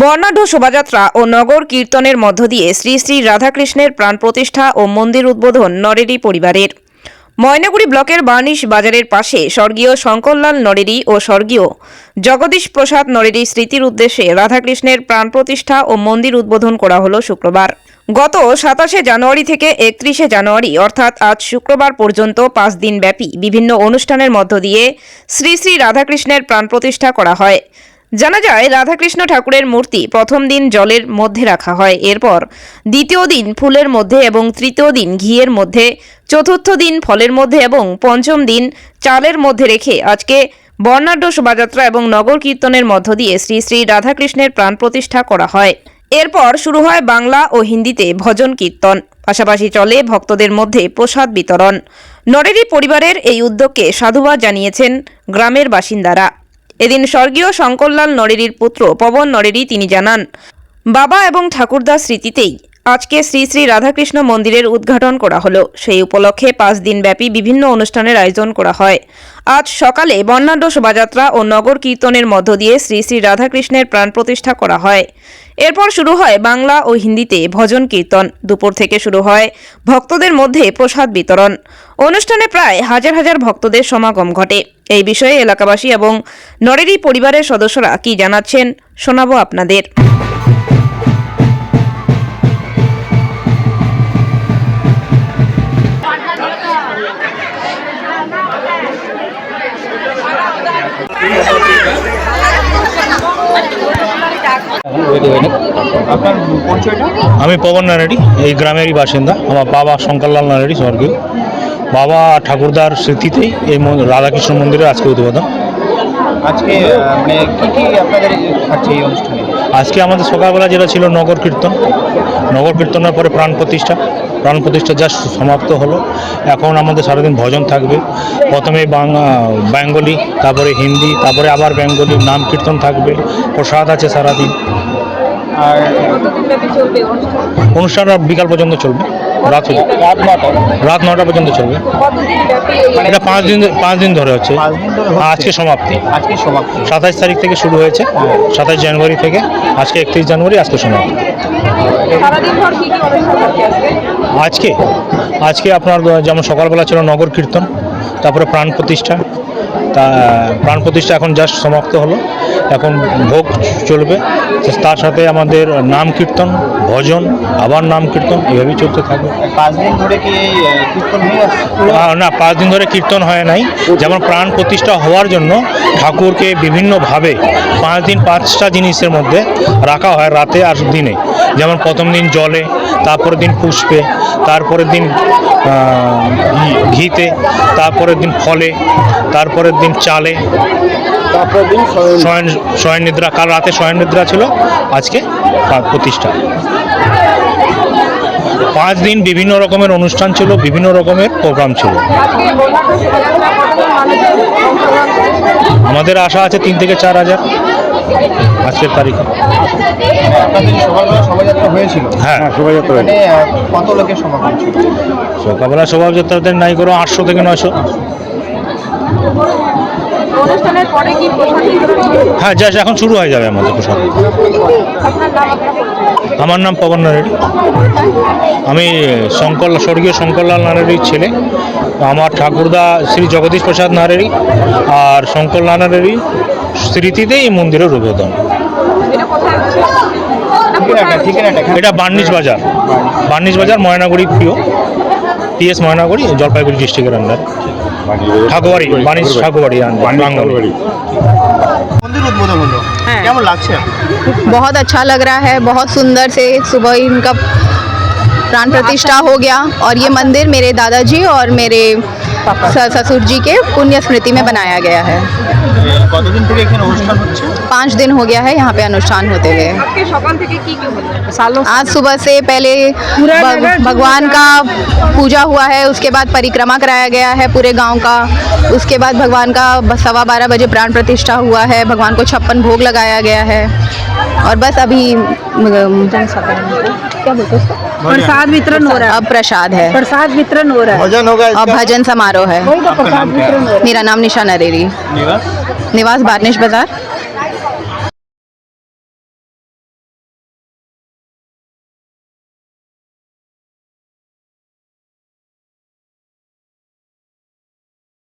বর্ণাঢ্য শোভাযাত্রা ও নগর কীর্তনের মধ্য দিয়ে শ্রী শ্রী রাধাকৃষ্ণের প্রাণ প্রতিষ্ঠা ও মন্দির উদ্বোধন নরেরি পরিবারের। ময়নাগুড়ি ব্লকের বার্নিশ বাজারের পাশে স্বর্গীয় শঙ্করলাল নরেরি ও স্বর্গীয় জগদীশ প্রসাদ নরেরি স্মৃতির উদ্দেশ্যে রাধাকৃষ্ণের প্রাণ প্রতিষ্ঠা ও মন্দির উদ্বোধন করা হলো শুক্রবার। গত সাতাশে জানুয়ারি থেকে একত্রিশে জানুয়ারি, অর্থাৎ আজ শুক্রবার পর্যন্ত পাঁচ দিন ব্যাপী বিভিন্ন অনুষ্ঠানের মধ্য দিয়ে শ্রী শ্রী রাধাকৃষ্ণের প্রাণ প্রতিষ্ঠা করা হয়। জানা যায়, রাধাকৃষ্ণ ঠাকুরের মূর্তি প্রথম দিন জলের মধ্যে রাখা হয়। এরপর দ্বিতীয় দিন ফুলের মধ্যে এবং তৃতীয় দিন ঘিয়ের মধ্যে, চতুর্থ দিন ফলের মধ্যে এবং পঞ্চম দিন চালের মধ্যে রেখে আজকে বর্ণাঢ্য শোভাযাত্রা এবং নগর কীর্তনের মধ্য দিয়ে শ্রী শ্রী রাধাকৃষ্ণের প্রাণ প্রতিষ্ঠা করা হয়। এরপর শুরু হয় বাংলা ও হিন্দিতে ভজন কীর্তন। পাশাপাশি চলে ভক্তদের মধ্যে প্রসাদ বিতরণ। নরেরি পরিবারের এই উদ্যোগকে সাধুবাদ জানিয়েছেন গ্রামের বাসিন্দারা। এদিন স্বর্গীয় শঙ্করলাল নরেরির পুত্র পবন নরেরি তিনি জানান বাবা এবং ঠাকুরদা স্মৃতিতেই আজকে শ্রী শ্রী রাধাকৃষ্ণ মন্দিরের উদ্ঘাটন করা হলো। সেই উপলক্ষে পাঁচ দিনব্যাপী বিভিন্ন অনুষ্ঠানের আয়োজন করা হয়। আজ সকালে বর্ণাঢ্য শোভাযাত্রা ও নগর কীর্তনের মধ্য দিয়ে শ্রী শ্রী রাধাকৃষ্ণের প্রাণ প্রতিষ্ঠা করা হয়। এরপর শুরু হয় বাংলা ও হিন্দিতে ভজন কীর্তন। দুপুর থেকে শুরু হয় ভক্তদের মধ্যে প্রসাদ বিতরণ। অনুষ্ঠানে প্রায় হাজার হাজার ভক্তদের সমাগম ঘটে। এই বিষয়ে এলাকাবাসী এবং নরেরি পরিবারের সদস্যরা কি জানাচ্ছেন শোনাবো আপনাদের। আপনার পরিচয়টা? আমি পবন নারায়ণী এই গ্রামেরই বাসিন্দা। আমার বাবা শঙ্করলাল নারায়ণী স্বর্গীয়। বাবা ঠাকুরদার স্মৃতিতেই এই রাধাকৃষ্ণ মন্দিরের আজকে উদ্বোধন। আজকে মানে কি কি আপনাদের থাকছে এই অনুষ্ঠানে? আজকে আমাদের সকালবেলা যেটা ছিল নগর কীর্তন। নগর কীর্তনের পরে প্রাণ প্রতিষ্ঠা। প্রাণ প্রতিষ্ঠা জাস্ট সমাপ্ত হলো। এখন আমাদের সারাদিন ভজন থাকবে। প্রথমে বাংলা বেঙ্গলি তারপরে হিন্দি তারপরে আবার বেঙ্গলি নাম কীর্তন থাকবে। প্রসাদ আছে সারাদিন। আর অনুষ্ঠান বিকাল পর্যন্ত চলবে। রাত রাত রাত নটা পর্যন্ত চলবে। এটা পাঁচ দিন পাঁচ দিন ধরে হচ্ছে। আজকে সমাপ্তি। আজকে সমাপ্তি। সাতাশ তারিখ থেকে শুরু হয়েছে। সাতাশ জানুয়ারি থেকে আজকে একত্রিশ জানুয়ারি আজকে সমাপ্তি। আজকে? আজকে আপনার যেমন সকালবেলা ছিল নগর কীর্তন তারপরে প্রাণ প্রতিষ্ঠা তা প্রাণ প্রতিষ্ঠা এখন জাস্ট সমাপ্ত হলো। এখন ভোগ চলবে। তার সাথে আমাদের নাম কীর্তন ভজন আবার নাম কীর্তন এভাবেই চলতে থাকবে। পাঁচ দিন ধরে কি কীর্তন হয়ে না পাঁচ দিন ধরে কীর্তন হয় নাই। যেমন প্রাণ প্রতিষ্ঠা হওয়ার জন্য ঠাকুরকে বিভিন্নভাবে পাঁচ দিন পাঁচটা জিনিসের মধ্যে রাখা হয় রাতে আর দিনে। যেমন প্রথম দিন জলে তারপরের দিন পুষ্পে তারপরের দিন ঘিতে তারপরের দিন ফলে তারপরের দিন চালে তারপর দিন শয়ন শয়ন নিদ্রা কাল রাতে শয়ন নিদ্রা ছিল আজকে প্রতিষ্ঠা। পাঁচ দিন বিভিন্ন রকমের অনুষ্ঠান ছিল বিভিন্ন রকমের প্রোগ্রাম ছিল। আমাদের আশা আছে তিন থেকে চার হাজার আজকের তারিখে। হয়েছিল? হ্যাঁ। শোভাযাত্রা মানে কত লোকের সমাগম ছিল? সকালবেলা শোভাযাত্রাদের নাই করো আটশো থেকে নয়শো। অনুষ্ঠানের পরে কি প্রসাদ বিতরণ হবে? হ্যাঁ জাস্ট এখন শুরু হয়ে যাবে আমাদের প্রসাদ। আমার নাম পবন নারায়ণ। আমি শঙ্কর স্বর্গীয় শঙ্করলাল নারায়ণীর ছেলে। আমার ঠাকুরদা শ্রী জগদীশ প্রসাদ নারায়ণী আর শঙ্করলাল নারায়ণী স্মৃতিতে এই মন্দিরের উদ্বোধন। এটা বার্নিশ বাজার। বার্নিশ বাজার ময়নাগুড়ি প্রিয়। পিএস ময়নাগুড়ি জলপাইগুড়ি ডিস্ট্রিক্টের আন্ডার ঠাকুরবাড়ি বার্নিশ ঠাকুরবাড়ি বাঙালি মন্দির উদ্বোধন হলো হ্যাঁ। কেমন লাগছে बहुत अच्छा लग रहा है बहुत सुंदर से सुबह इनका प्राण प्रतिष्ठा हो गया और ये मंदिर मेरे दादाजी और मेरे स- ससुर जी के पुण्य स्मृति में बनाया गया है। पाँच दिन हो गया है यहाँ पे अनुष्ठान होते हुए। आज सुबह से पहले भगवान का पूजा हुआ है उसके बाद परिक्रमा कराया गया है पूरे गाँव का। उसके बाद भगवान का सवा बारह बजे प्राण प्रतिष्ठा हुआ है भगवान को छप्पन भोग लगाया गया है। और बस अभी क्या बोलते हैं प्रसाद वितरण हो रहा है। अब प्रसाद है। प्रसाद वितरण हो रहा है। भजन होगा अब भजन समारोह है। मेरा नाम निशा नरेरी निवास बारनेश बाज़ार।